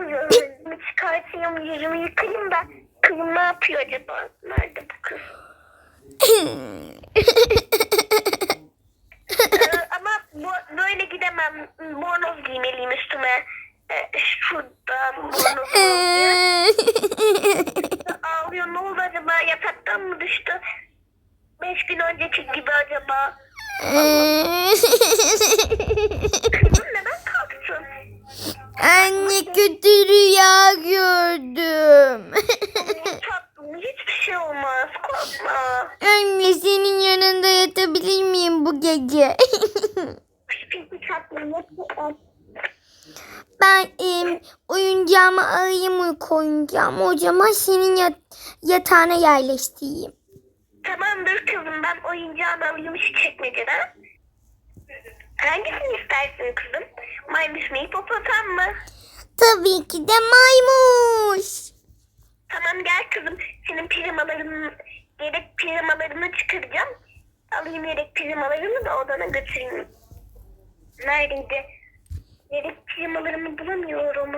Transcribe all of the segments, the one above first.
Yüzümü çıkartayım, yüzümü yıkayayım da kızım ne yapıyor acaba? Nerede bu kız? Ee, ama bu, böyle gidemem. Bornoz giymeliyim üstüme. Ee, şuradan bornoz Ağlıyor. Ne oldu acaba? Yataktan mı düştü? Beş gün önceki gibi acaba. Kızım neden kalktın? Anne kötü rüya gördüm. Tatlım hiçbir şey olmaz. Korkma. Anne senin yanında yatabilir miyim bu gece? Hiçbir tatlım ben em, oyuncağımı alayım uyku oyuncağımı. O zaman senin yat yatağına yerleştireyim. Tamamdır kızım ben oyuncağını alayım şu çekmeceden. Hangisini istersin kızım? Maymuş mu hipopotam mı? Tabii ki de maymuş. Tamam gel kızım. Senin pijamalarını, yedek pijamalarını çıkaracağım. Alayım yedek pijamalarını da odana götüreyim. Neredeydi? Yedek pijamalarımı bulamıyorum.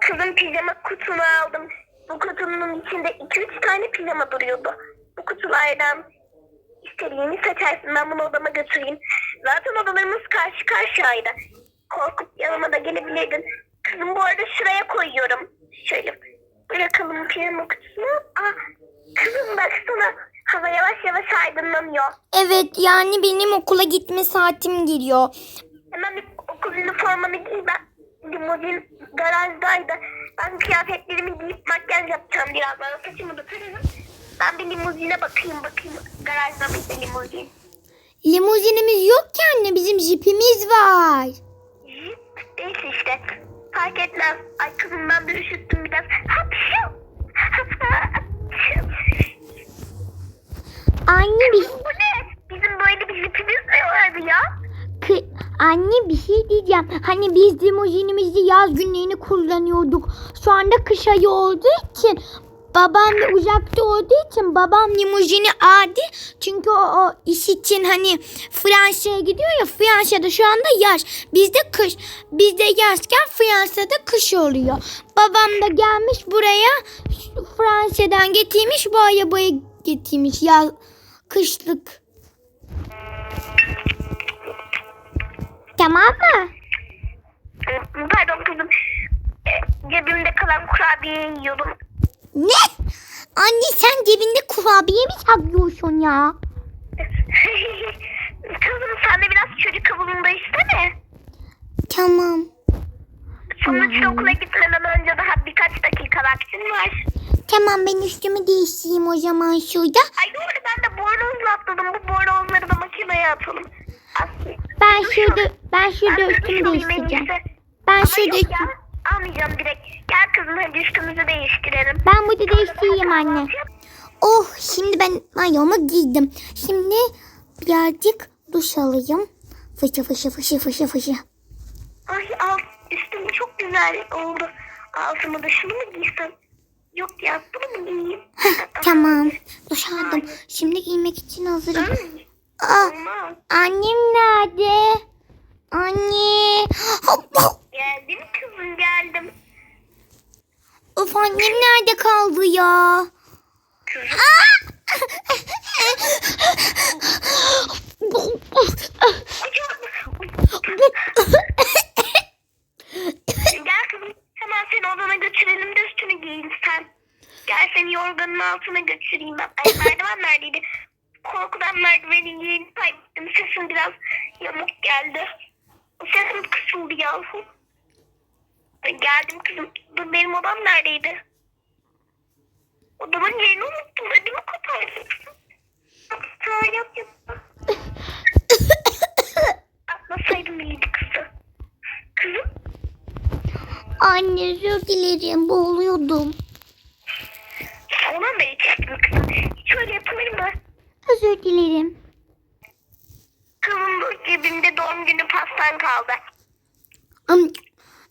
Kızım pijama kutunu aldım. Bu kutunun içinde 2-3 tane pijama duruyordu. Bu kutulardan istediğini seçersin. Ben bunu odama götüreyim. Zaten odalarımız karşı karşıyaydı. Korkup yanıma da gelebilirdin. Kızım bu arada şuraya koyuyorum. Şöyle bırakalım pijama kutusunu. Aa, kızım baksana hava yavaş yavaş aydınlanıyor. Evet yani benim okula gitme saatim geliyor. Hemen bir okul üniformanı giy ben. Limuzin garajdaydı. Ben kıyafetlerimi giyip makyaj yapacağım birazdan. Saçımı da tararım. Ben bir limuzine bakayım bakayım. Garajda mıydı limuzin? Limuzinimiz yok ki anne bizim jipimiz var. Jip neyse işte. Fark etmez. Ay kızım ben bir üşüttüm biraz. Hapşu. Anne bir Bu ne? Bizim böyle bir jipimiz mi vardı ya? Anne bir şey diyeceğim. Hani biz limuzinimizi yaz günlerini kullanıyorduk. Şu anda kış ayı olduğu için babam da uzakta olduğu için babam limuzini aldı. Çünkü o, o iş için hani Fransa'ya gidiyor ya Fransa'da şu anda yaz. Bizde kış. Bizde yazken Fransa'da kış oluyor. Babam da gelmiş buraya Fransa'dan getirmiş bu arabayı getirmiş yaz kışlık. Tamam mı? Pardon kızım. E, Cebimde kalan kurabiyeyi yiyordum. Ne? Anne sen cebinde kurabiye mi saklıyorsun ya? kızım sen de biraz çocuk kıvılında isteme. Tamam. Sonuçta okula gitmeden önce daha birkaç dakika vaktin var. Tamam ben üstümü değiştireyim o zaman şurada. Ay doğru ben de bornozla atladım. Bu bornozları da makineye atalım. Aslında. Ben şurada. Ben şurada üstümü değiştireceğim. Ben şurada ya. Almayacağım direkt. Gel kızım hadi üstümüzü değiştirelim. ben burada değiştireyim anne. Oh şimdi ben mayomu giydim. Şimdi birazcık duş alayım. Fışı fışı fışı fışı fışı. Ay alt üstüm çok güzel oldu. Altımı da şunu mu giysem? Yok ya bunu mu giyeyim? Tamam duş aldım. Şimdi giymek için hazırım. Ay, Ah, annem nerede? Anne. Geldim kızım geldim. Of annem nerede kaldı ya? Kızım Gel kızım hemen seni odana götürelim de üstünü giyin sen. Gel seni yorganın altına götüreyim ben. Ay merdiven neredeydi? Korkudan merdiveni yeni kaybettim. Sesim biraz yamuk geldi. Sesim kısıldı. Ay, Geldim kızım. Benim odam neredeydi? Odamın yerini unuttum. Ödümü kopardım. Ha, yok yok. Atmasaydım iyiydi kızı. Kızım Anne özür dilerim boğuluyordum. Ondan beri çektim kızım. Şöyle yapılır mı? Özür dilerim. Kızım bu cebimde doğum günü pastan kaldı. Am-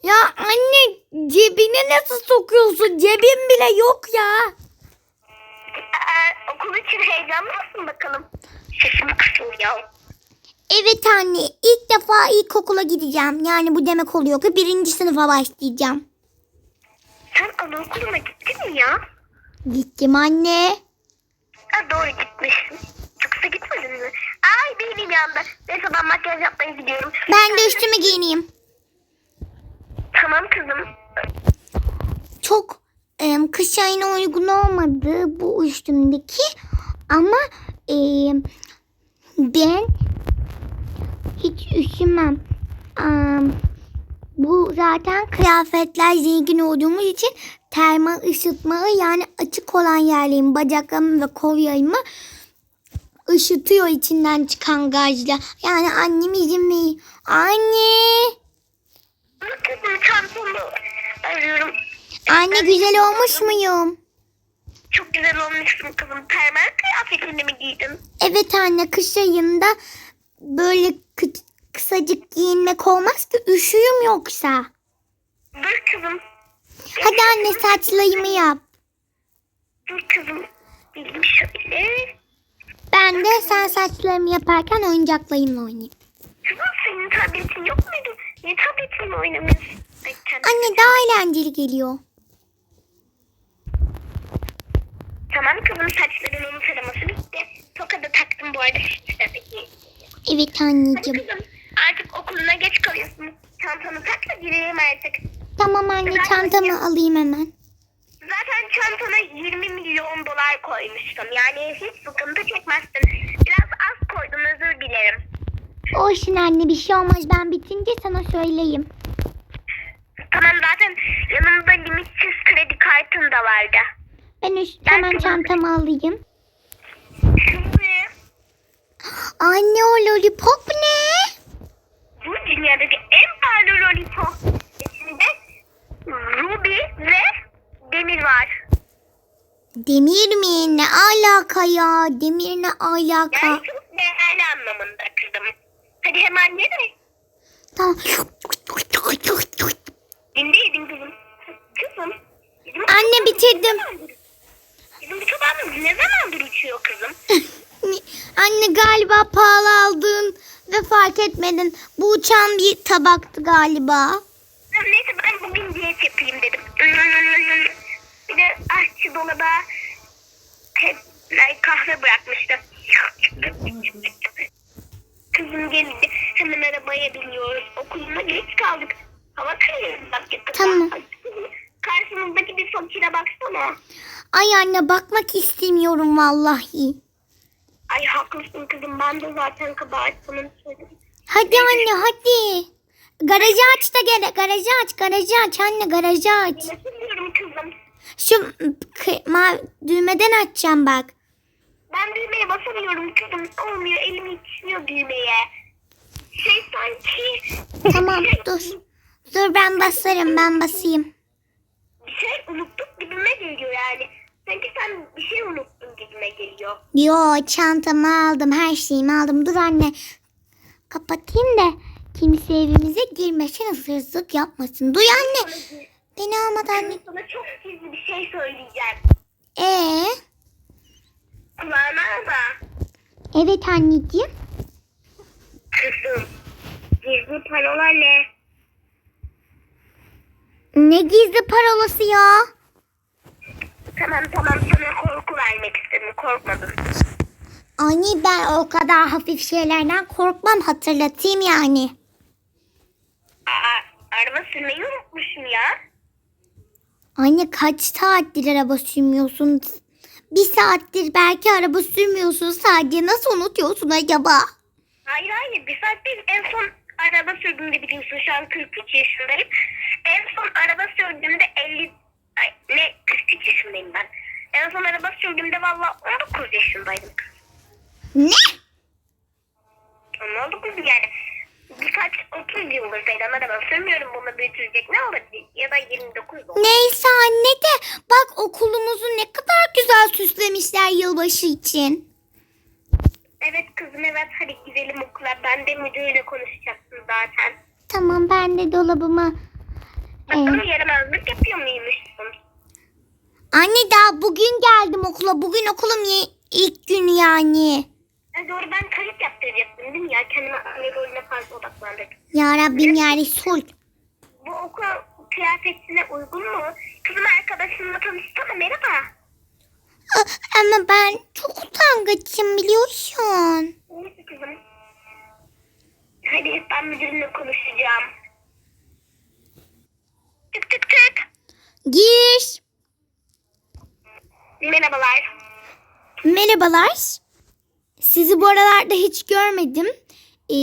Ya anne cebine nasıl sokuyorsun? Cebim bile yok ya. Aa, okul için heyecanlı mısın bakalım? Sesimi ya. Evet anne ilk defa ilkokula gideceğim. Yani bu demek oluyor ki birinci sınıfa başlayacağım. Sen anaokuluna gittin mi ya? Gittim anne. Ha, doğru gitmişsin. Yoksa gitmedin mi? Ay benim yanında. Neyse ben makyaj yapmaya gidiyorum. Ben de üstümü giyineyim. Tamam kızım. Çok em, kış ayına uygun olmadı bu üstümdeki. Ama em, ben hiç üşümem. Am, bu zaten kıyafetler zengin olduğumuz için termal ısıtmalı yani açık olan yerlerimi, bacaklarımı ve kollarımı ışıtıyor içinden çıkan gazla. Yani annem izin veriyor. Anne! Kızım çantamı arıyorum. Anne güzel olmuş muyum? Çok güzel olmuşsun kızım. Termal kıyafetini mi giydin? Evet anne kış ayında böyle kı- kısacık giyinmek olmaz ki üşüyüm yoksa. Dur kızım. Hadi anne saçlarımı yap. Dur kızım. Bildim şöyle. Ben de sen saçlarımı yaparken oyuncaklarımla oynayayım. Kızım senin tabletin yok muydu? Niye tabletinle oynamıyorsun? Ay, Anne daha eğlenceli geliyor. Tamam kızım saçlarının taraması bitti. Toka da taktım bu arada. Evet Hadi anneciğim. kızım artık okuluna geç kalıyorsun. Çantanı tak da girelim artık. Tamam anne çantamı alayım hemen. Zaten çantana 20 milyon dolar koymuştum. Yani hiç sıkıntı çekmezsin. Biraz az koydum özür dilerim. Olsun anne bir şey olmaz ben bitince sana söyleyeyim. Tamam zaten yanımda limitsiz kredi kartın da vardı. Ben üst, hemen çantamı alayım. Anne o lollipop ne? bu dünyadaki en pahalı lollipop içinde ruby ve demir var. Demir mi? Ne alaka ya? Demir ne alaka? Yani çok değerli anlamında kızım. Hadi hemen ne de Tamam. dinleydin kızım. Kızım. Bizim Anne bitirdim. Bizim bu tabağımız ne zamandır uçuyor kızım? Anne galiba pahalı aldın ve fark etmedin. Bu uçan bir tabaktı galiba. Neyse ben bugün diyet yapayım dedim. Bir de aşçı dolaba hep kahve bırakmıştı. Kızım geldi. Hemen arabaya biniyoruz. Okuluna geç kaldık. Hava kararıyor. Bak, Tamam. Karşımızdaki bir fakire baksana. Ay anne bakmak istemiyorum vallahi. Ay haklısın kızım. Ben de zaten kabahat sana söyledim. Hadi anne hadi. Garajı aç da gene. Garajı aç. Garajı aç anne garajı aç. Nasıl diyorum kızım? Şu ma- düğmeden açacağım bak. Ben düğmeye basamıyorum kızım. Olmuyor. Elim yetişmiyor düğmeye. Şey sanki... Tamam dur. Dur ben basarım ben basayım. Bir şey unuttuk gibime geliyor yani. Sanki sen bir şey unuttun gibime geliyor. Yo çantamı aldım her şeyimi aldım. Dur anne kapatayım da kimse evimize girmesin hırsızlık yapmasın. Duy anne beni almadan. Sana çok gizli bir şey söyleyeceğim. Ee, Kulağına da. evet anneciğim. Kızım. Gizli parola ne? Ne gizli parolası ya? Tamam tamam sana korku vermek istedim. Korkmadın. Anne ben o kadar hafif şeylerden korkmam hatırlatayım yani. Aa, araba sürmeyi unutmuşum ya. Anne kaç saattir araba sürmüyorsun? Bir saattir belki araba sürmüyorsun sadece. Nasıl unutuyorsun acaba? Hayır hayır bir saat değil. En son araba sürdüğümde biliyorsun şu an 43 yaşındayım. En son araba sürdüğümde 50 ay, ne 43 yaşındayım ben. En son araba sürdüğümde valla 19 yaşındaydım. Ne? Ne oldu kızım yani? Birkaç 30 yıldır falan araba sürmüyorum. Bunu büyütecek ne olabilir? Ya da 29 oldu. Neyse anne de bak okulumuzu ne kadar güzel süslemişler yılbaşı için. Evet kızım evet hadi gidelim okula. Ben de müdürle konuşacaktım zaten. Tamam ben de dolabıma... Bakalım Ee, yaramazlık yapıyor muymuşsun? anne daha bugün geldim okula. Bugün okulum ilk günü yani. Ha, doğru ben kayıt yaptıracaktım değil mi ya? Kendime anne rolüne fazla odaklandık. Ya Rabbim ya Resul. Bu okul kıyafetine uygun mu? Kızım arkadaşımla tanışsana merhaba. Ama ben çok utangaçım biliyorsun. Neyse kızım. Hadi ben müdürümle konuşacağım. Tık tık tık. Gir. Merhabalar. Merhabalar. Sizi bu aralarda hiç görmedim. Ee,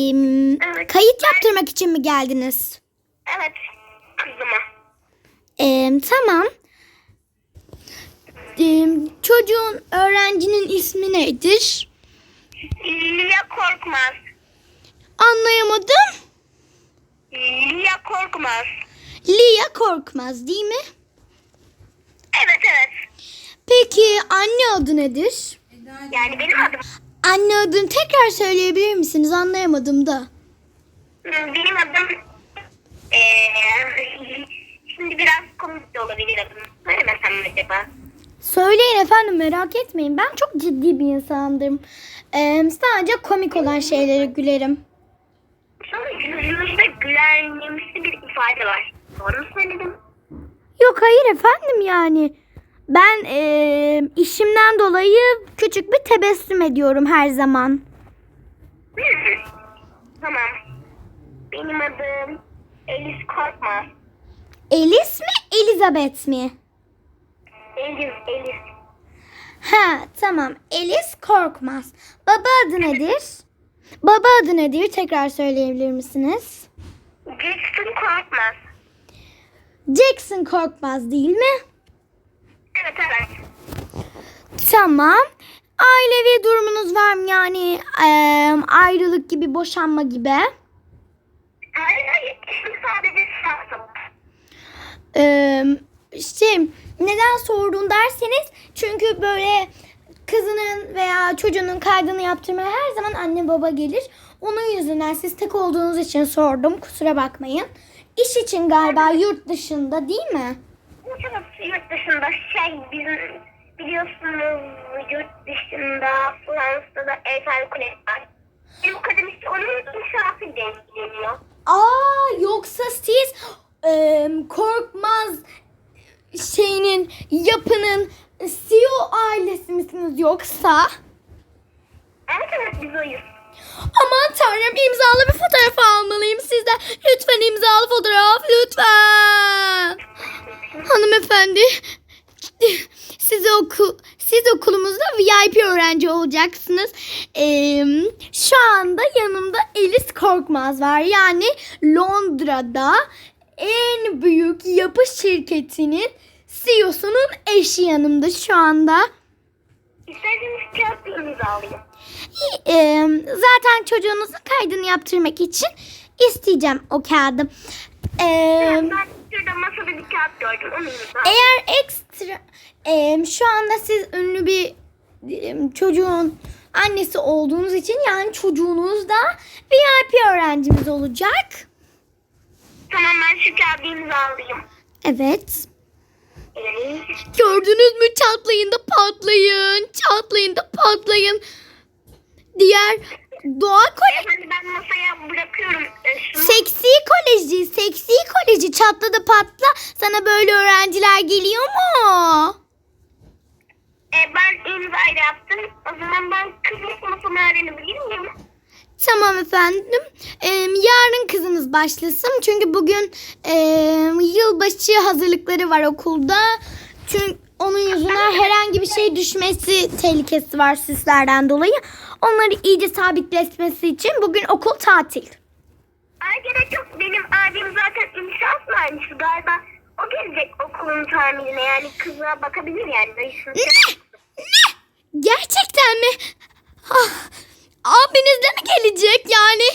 Evet. kayıt yaptırmak için mi geldiniz? Evet kızıma. Ee, tamam. Ee, çocuğun, öğrencinin ismi nedir? Lia Korkmaz. Anlayamadım. Lia Korkmaz. Lia Korkmaz değil mi? Evet evet. Peki anne adı nedir? Yani benim adım. Anne adını tekrar söyleyebilir misiniz? Anlayamadım da. Benim adım. Eee şimdi biraz komik de olabilir adım. Söylemesem mi acaba? Söyleyin efendim merak etmeyin. Ben çok ciddi bir insandım. Ee, sadece komik olan şeylere gülerim. Sonra yüzünüzde gülenimsi bir ifade var. Doğru mu söyledim? Yok hayır efendim yani. Ben ee, işimden dolayı küçük bir tebessüm ediyorum her zaman. Tamam. Benim adım Elis Korkmaz. Elis mi Elizabeth mi? Elis, Elis. Ha tamam Elis Korkmaz. Baba adı nedir? Baba adı nedir? Tekrar söyleyebilir misiniz? Jackson Korkmaz. Jackson Korkmaz değil mi? Evet evet. Tamam. Ailevi durumunuz var mı yani eee, ayrılık gibi boşanma gibi? Hayır sadece şahsım. Eee şey neden sordun derseniz çünkü böyle kızının veya çocuğunun kaydını yaptırmaya her zaman anne baba gelir. Onun yüzünden siz tek olduğunuz için sordum. Kusura bakmayın. İş için galiba yurt dışında değil mi? Evet, yurt dışında şey bizim biliyorsunuz yurt dışında Fransa'da Eiffel Kulesi var. Benim kadın işte onun inşaatı ilgileniyor. Aa yoksa siz eee, korkmaz şeyinin yapının CEO ailesi misiniz yoksa? Evet evet biz oyuz. Aman tanrım imzalı bir fotoğraf almalıyım sizden. Lütfen imzalı fotoğraf lütfen. Hanımefendi siz okul siz okulumuzda VIP öğrenci olacaksınız. Ee, şu anda yanımda Elis Korkmaz var. Yani Londra'da en büyük yapı şirketinin CEO'sunun eşi yanımda şu anda. İsterseniz kağıt bir Ee, zaten çocuğunuzun kaydını yaptırmak için isteyeceğim o kağıdı. Ben şurada masada bir kağıt gördüm onu imzalayayım. eğer ekstra e, şu anda siz ünlü bir e, çocuğun annesi olduğunuz için yani çocuğunuz da VIP öğrencimiz olacak. Tamam ben şu kağıdı imzalayayım. Evet. Gördünüz mü çatlayın da patlayın. Çatlayın da patlayın. Diğer doğa koleji. Efendim ben masaya bırakıyorum e, şunu. Seksi koleji, seksi koleji çatla da patla. Sana böyle öğrenciler geliyor mu? E, ben imza yaptım. O zaman ben kızın sınıfını öğrenebilir miyim? Tamam efendim. Ee, yarın kızınız başlasın. Çünkü bugün e, yılbaşı hazırlıkları var okulda. Çünkü onun yüzünden herhangi bir şey düşmesi tehlikesi var süslerden dolayı. Onları iyice sabitletmesi için bugün okul tatil. Ay gerek yok. Benim abim zaten inşaat mühendisi galiba. O gelecek okulun tamirine yani kıza bakabilir yani dayısını. Ne? Ne? Gerçekten mi? Ah, abiniz de mi gelecek yani?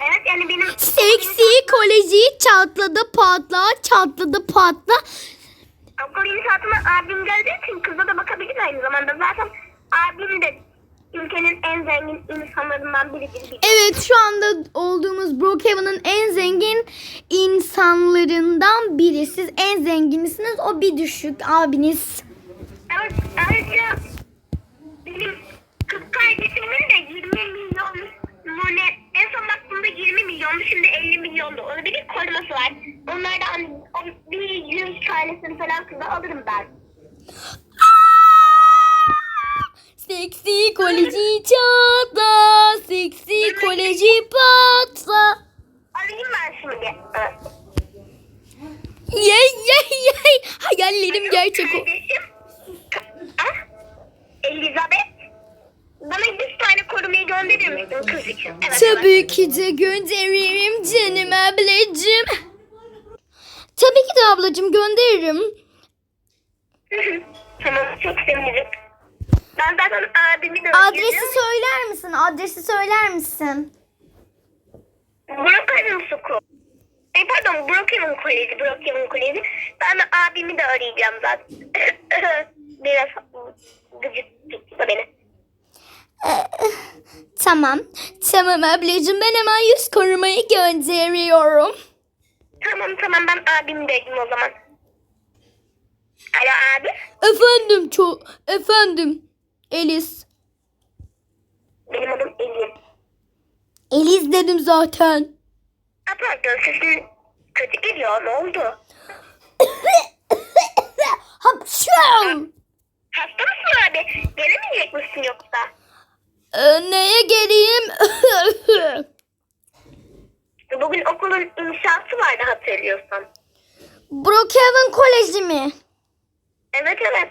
Evet yani benim... Seksi koleji çatladı patla çatladı patla. Okul inşaatına abim geldiği için kıza da bakabilir aynı zamanda. Zaten abim de ülkenin en zengin insanlarından biridir. Evet şu anda olduğumuz Brookhaven'ın en zengin insanlarından biri. Siz en zenginisiniz. O bir düşük abiniz. Evet, ayrıca bizim kız kardeşimin de 20 milyon mone en son baktığımda 20 milyondu şimdi 50 milyondu. Onun bir koruması var. Onlardan hani, bir yüz tanesini falan kıza alırım ben. Seksi koleji çatla, seksi koleji patla. Arayayım ben şimdi. Evet. Yey yey yey. Hayallerim gerçek o. Kardeşim. Ah, Elizabeth. Bana 100 tane korumayı gönderir misin kız için? Evet, Tabii ki de gönderirim canım ablacığım. Tabii ki de ablacığım gönderirim. evet. tamam çok sevinirim. Ben zaten abimi de Adresi söyler misin? Adresi söyler misin? Brookhaven School. Ay pardon Brookhaven Koleji, Brookhaven Koleji. Ben de abimi de arayacağım zaten. Biraz gıcık tuttu beni. Tamam. Tamam ablacığım ben hemen yüz korumayı gönderiyorum. Tamam tamam ben abimi de arayayım o zaman. Alo abi. Efendim çok efendim. Elis. Benim adım Elif. Elis dedim zaten. Pardon sesin kötü geliyor ne oldu? Hapşam. Hasta mısın abi? Gelemeyecek misin yoksa? Ee, neye geleyim? Bugün okulun inşaatı vardı hatırlıyorsan. Brookhaven Koleji mi? Evet evet.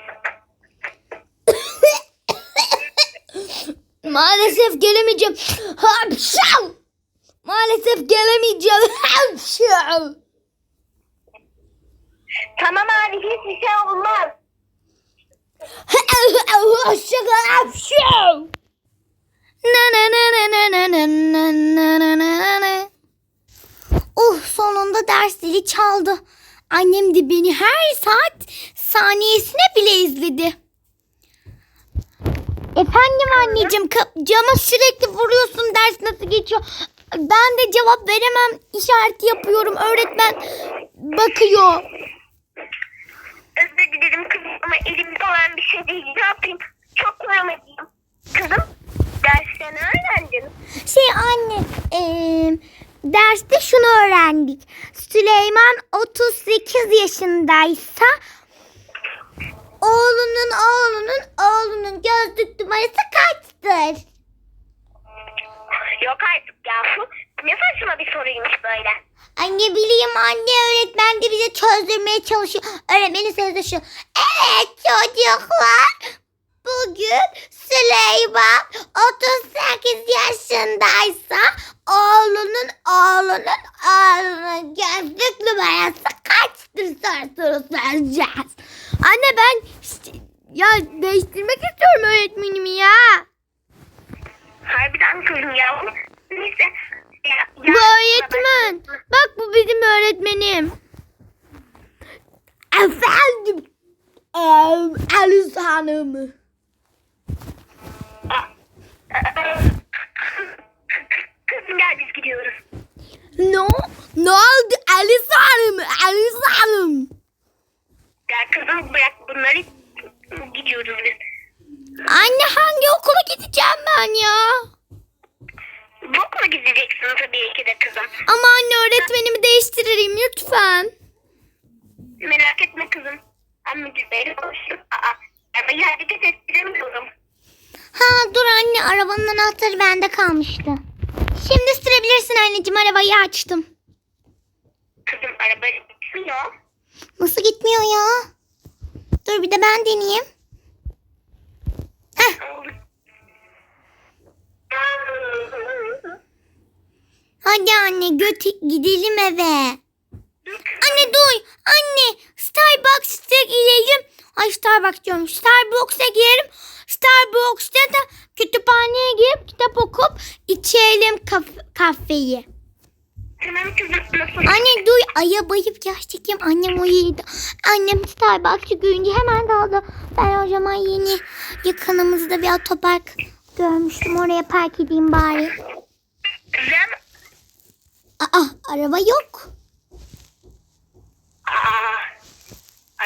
Maalesef gelemeyeceğim. Hapşam. Maalesef gelemeyeceğim. Hapşam. Tamam abi hiçbir şey olmaz. Hoşçakal hapşam. Na na na na na na na na na na na na. Oh sonunda ders zili çaldı. Annem de beni her saat saniyesine bile izledi. Efendim anneciğim cama sürekli vuruyorsun ders nasıl geçiyor? Ben de cevap veremem işareti yapıyorum öğretmen bakıyor. Özür dilerim kızım ama elimde olan bir şey değil. Ne yapayım? Çok koyamadıyım. Kızım derste ne öğrendin? Şey anne eee, derste şunu öğrendik. Süleyman 38 yaşındaysa oğlunun oğlunun oğlunun gözlük numarası kaçtır? Yok artık yahu. Ne saçma bir soruymuş böyle. Anne bileyim anne öğretmen de bize çözdürmeye çalışıyor. Öğretmenin sözü şu. Evet çocuklar. Bugün Süleyman 38 yaşındaysa oğlunun oğlunun oğlunun gözlük numarası kaçtır sorusunu soracağız. Anne ben işte- ya değiştirmek istiyorum öğretmenimi ya. Harbiden kızım yahu. Neyse. Ya, Bu öğretmen. Bak bu bizim öğretmenim. Efendim. Em, Alice Hanım. Kızım gel biz gidiyoruz. No, ne oldu Alice Hanım? Alice Hanım. Gel kızım bırak bunları. Gidiyoruz biz. Anne hangi okula gideceğim ben ya? Bu okula gideceksin tabii ki de kızım. Ama anne öğretmenimi değiştiririm lütfen. Merak etme kızım. Ben müdürleri konuşurum. Aa, arabayı hareket ettiremiyorum. Ha dur anne arabanın anahtarı bende kalmıştı. Şimdi sürebilirsin anneciğim arabayı açtım. Kızım araba gitmiyor. Nasıl gitmiyor ya? Dur bir de ben deneyeyim. Heh, hadi anne götü gidelim eve. Anne duy. Anne Starbucks'a gidelim. Ay Starbucks diyorum. Starbucks'a gidelim. Starbucks'ta da kütüphaneye girip kitap okup içelim kaf- kahveyi. Tamam kızım nasıl? Anne duy aya bayıp gerçekten annem uyuyordu. Annem Starbucks'ı görünce hemen daldı. Ben o zaman yeni yakınımızda bir otopark görmüştüm. Oraya park edeyim bari. Kızım. Aa araba yok. Aa,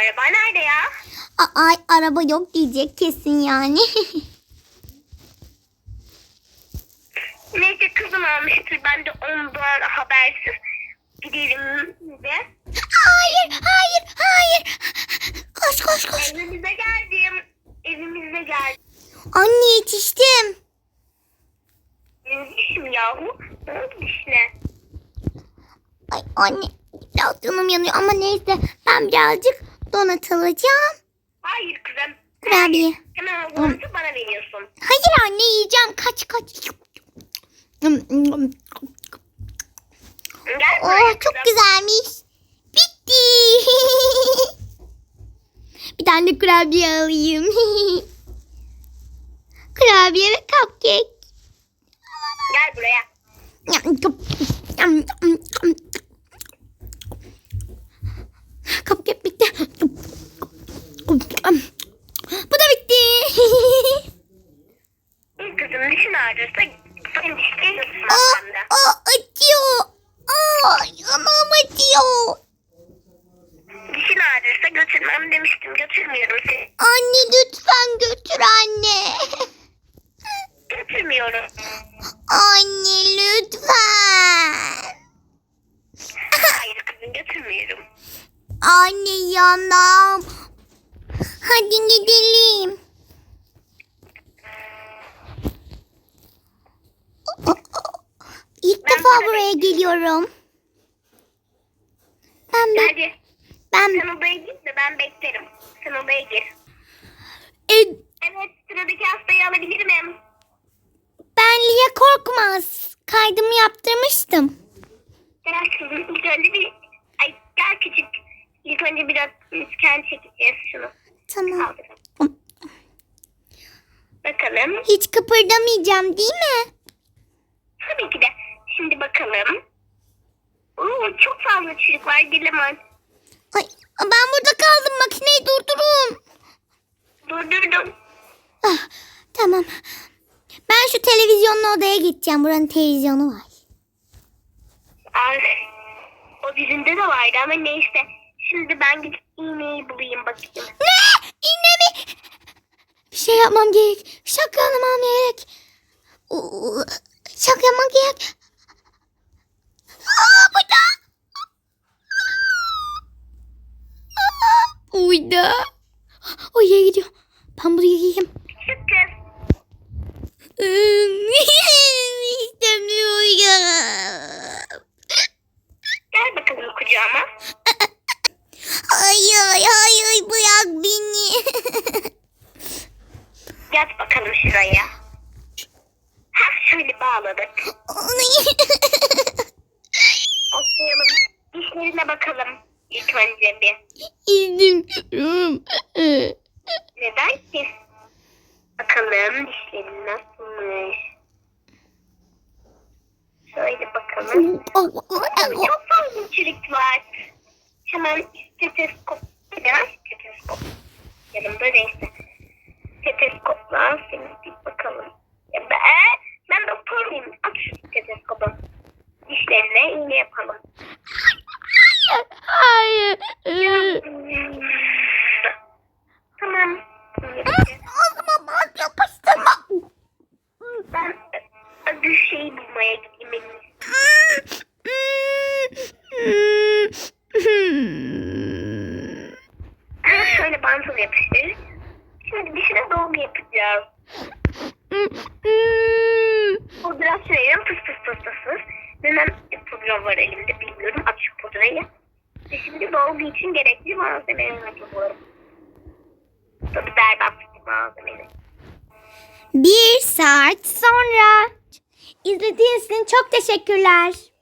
araba nerede ya? Aa araba yok diyecek kesin yani. Neyse kızım almıştır. Ben de ondan habersiz gidelim de. Hayır, hayır, hayır. Koş, koş, koş. Evimize geldim. Evimize geldim. Anne yetiştim. Benim dişim yahu. Ne oldu dişine? Ay anne biraz canım yanıyor ama neyse ben birazcık donat alacağım. Hayır kızım. Kurabiye. Hemen donatı bana veriyorsun. Hayır anne yiyeceğim kaç kaç. Gel buraya Oh çok kızım. güzelmiş. Bitti. Bir tane kurabiye alayım. kurabiye ve cupcake. Gel buraya. Cupcake bitti. Bu da bitti. İlk kızım dişin ağrırsa senin dişlerin ısınmaz Aa, bende. aa, acıyor. Aa, yanağım acıyor. Dişin ağrırsa götürmem demiştim. Götürmüyorum seni. Anne lütfen götür anne. Götürmüyorum. Anne lütfen. Hayır kızım götürmüyorum. Yanağım. Hadi gidelim. İlk Ben defa burada buraya geliyorum. Ben be- Hadi ben sen odaya git de ben beklerim. Sen odaya gir. e, Evet sıradaki hastayı alabilir miyim? ben Lia korkmaz. Kaydımı yaptırmıştım. Gel kızım önce bir... Ay gel küçük. İlk önce biraz iskan çekeceğiz şunu. Tamam. Kaldırın. Bakalım. Hiç kıpırdamayacağım değil mi? Tabii ki de. Şimdi bakalım. Oo, çok fazla çürük var gelemem. Ay, ben burada kaldım. Makineyi durdurun. Durdurdum. Ah, tamam. Ben şu televizyonlu odaya gideceğim. Buranın televizyonu var. Ay, o bizimde de vardı ama neyse. Şimdi ben gidip iğneyi bulayım bakayım. Ne? İğne mi? Bir şey yapmam gerek. Şaklamam gerek. Oo, Şaklamak gerek. Aa, burada. Uyda. Oraya gidiyor. Ben buraya gideyim. Kız. İstemiyorum. Gel bakalım kucağıma. Hayır, hayır bırak beni. Yat bakalım şuraya. Ha şöyle bağladık. Atlayalım. Dişlerine bakalım. İlk önce bir. İstemiyorum. courage